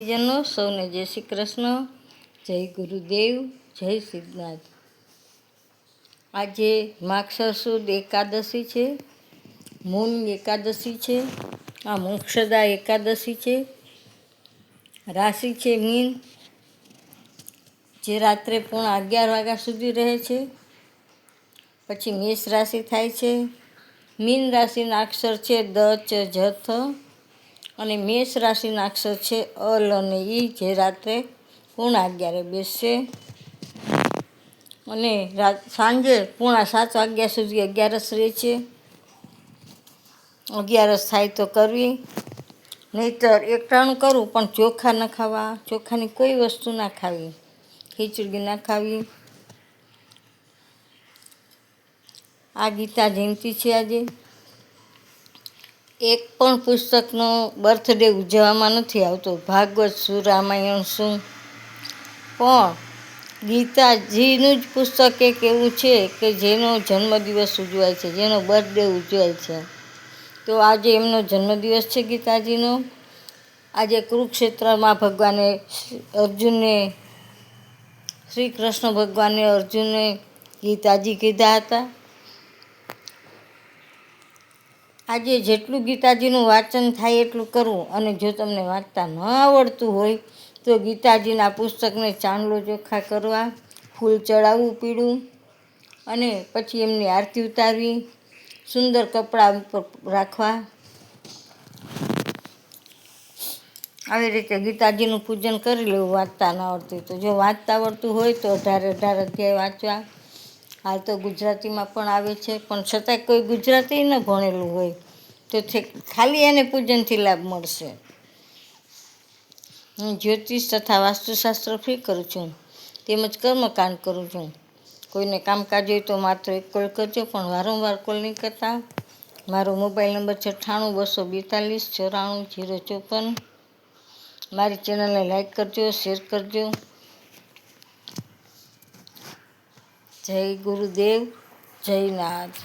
જનો સૌને જય શ્રી કૃષ્ણ, જય ગુરુદેવ, જય સિદ્ધનાથ આજે માક્ષર સુદ એકાદશી છે, મૂન એકાદશી છે, આ મોક્ષદા એકાદશી છે, રાશિ છે મીન, જે રાત્રે પૂર્ણ અગિયાર વાગ્યા સુધી રહે છે, પછી મેષ રાશિ થાય છે, મીન રાશિના અક્ષર છે દ, ચ જથ અને મેષ રાશિના અક્ષર છે, અલ અને ઈ જે રાત્રે પૂર્ણ અગિયારે બેસશે. અને સાંજે પૂણા સાત વાગ્યા સુધી અગિયારસ રહે છે. અગિયારસ થાય તો કરવી. નહીતર એકટાણું કરવું પણ ચોખા ન ખાવા. ચોખાની કોઈ વસ્તુ ના ખાવી. ખીચડી ના ખાવી. આ ગીતા જયંતિ છે આજે. એક પણ પુસ્તકનો બર્થડે ઉજવવામાં નથી આવતો. ભાગવત શું, રામાયણ શું? પણ ગીતાજીનું જ પુસ્તક એક એવું છે કે જેનો જન્મદિવસ ઉજવાય છે, જેનો બર્થડે ઉજવાય છે. તો આજે એમનો જન્મદિવસ છે ગીતાજીનો. આજે કુરુક્ષેત્રમાં ભગવાને અર્જુનને શ્રી કૃષ્ણ ભગવાને અર્જુનને ગીતાજી કીધા હતા. આજે જેટલું ગીતાજીનું વાંચન થાય એટલું કરવું અને જો તમને વાંચતા ન આવડતું હોય, તો ગીતાજીના પુસ્તકને ચાંદલો ચોખ્ખા કરવા, ફૂલ ચડાવવું પીળું અને પછી એમની આરતી ઉતારવી, સુંદર કપડાં ઉપર રાખવા. આવી રીતે ગીતાજીનું પૂજન કરી લેવું, વાંચતા ન આવડતું તો. જો વાંચતા આવડતું હોય તો અઢારે અઢાર અધ્યાય વાંચવા. હાલ તો ગુજરાતીમાં પણ આવે છે, પણ છતાંય કોઈ ગુજરાતી ન ભણેલું હોય તો ખાલી એને પૂજનથી લાભ મળશે. હું જ્યોતિષ તથા વાસ્તુશાસ્ત્ર ફ્રી કરું છું, તેમજ કર્મકાંડ કરું છું. કોઈને કામકાજ હોય તો માત્ર એક કોલ કરજો, પણ વારંવાર કોલ નહીં કરતા. મારો મોબાઈલ નંબર છે અઠ્ઠાણું બસો બેતાલીસ ચોરાણું જીરો ચોપન. મારી ચેનલને લાઈક કરજો, શેર કરજો. જય ગુરુદેવ જય નાથ.